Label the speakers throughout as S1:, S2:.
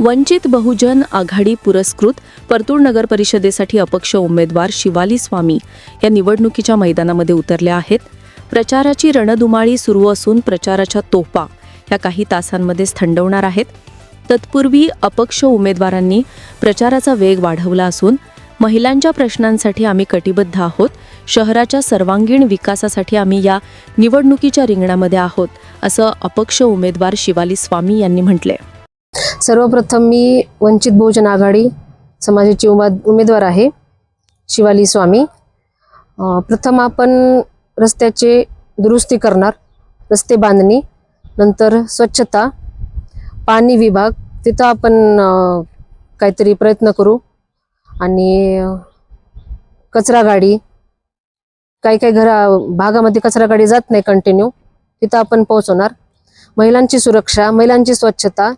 S1: वंचित बहुजन आघाडी पुरस्कृत परतूर नगर परिषदेसाठी अपक्ष उमेदवार शिवाली स्वामी या निवडणुकीच्या मैदानामध्ये उतरल्या आहेत. प्रचाराची रणधुमाळी सुरू असून प्रचाराच्या तोफा या काही तासांमध्येच थंडवणार आहेत. तत्पूर्वी अपक्ष उमेदवारांनी प्रचाराचा वेग वाढवला असून महिलांच्या प्रश्नांसाठी आम्ही कटिबद्ध आहोत. शहराच्या सर्वांगीण विकासासाठी आम्ही या निवडणुकीच्या रिंगणामध्ये आहोत असं अपक्ष उमेदवार शिवाली स्वामी यांनी म्हटले
S2: सर्वप्रथम मी वंचित बहुजन आघाडी समाजाची उमा उमेदवार आहे शिवाली स्वामी. प्रथम आपण रस्त्याचे दुरुस्ती करणार रस्ते बांधणी नंतर स्वच्छता पाणी विभाग तिथं आपण काहीतरी प्रयत्न करू. आणि कचरा गाडी काही काही घरा भागामध्ये कचरा गाडी जात नाही कंटिन्यू तिथं आपण पोहोचवणार. महिलांची सुरक्षा महिलांची स्वच्छता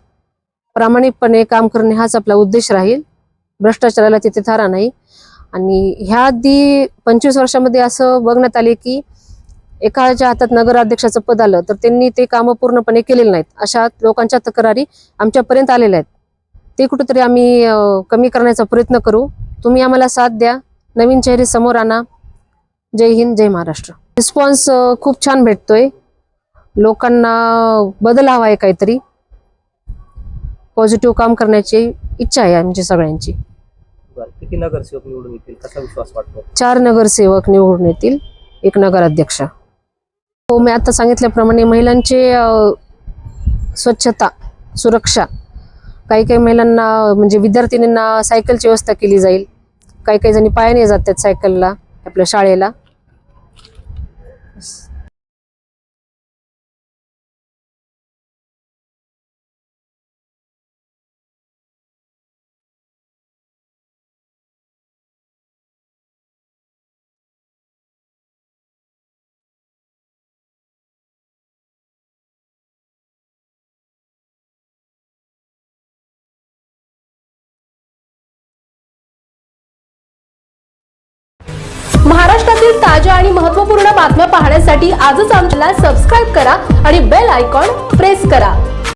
S2: प्रामाणिकपणे काम करणे हाच आपला उद्देश राहील. भ्रष्टाचाराला तिथे थारा नाही. आणि ह्या आधी पंचवीस वर्षामध्ये असं बघण्यात आले की एकाच्या हातात नगराध्यक्षाचं पद आलं तर त्यांनी ते कामं पूर्णपणे केलेली नाहीत. अशा लोकांच्या तक्रारी आमच्यापर्यंत आलेल्या आहेत. ते कुठंतरी आम्ही कमी करण्याचा प्रयत्न करू. तुम्ही आम्हाला साथ द्या. नवीन चेहरे समोर आणा. जय हिंद जय महाराष्ट्र. रिस्पॉन्स खूप छान भेटतोय. लोकांना बदल हवा आहे काहीतरी. पॉझिटिव्ह काम करण्याची इच्छा आहे आमची सगळ्यांची.
S3: किती नगरसेवक निवडून येतील? कसा विश्वास वाटतो?
S2: चार नगरसेवक निवडून येतील एक नगराध्यक्ष. हो मी आता सांगितल्याप्रमाणे महिलांचे स्वच्छता सुरक्षा काही काही महिलांना म्हणजे विद्यार्थिनींना सायकलची व्यवस्था केली जाईल. काही काही जणी पायाने जातात सायकलला आपल्या शाळेला.
S4: महाराष्ट्रातील ताज्या आणि महत्त्वपूर्ण बातम्या पाहण्यासाठी आजच आमच्याला सबस्क्राईब करा आणि बेल आयकॉन प्रेस करा.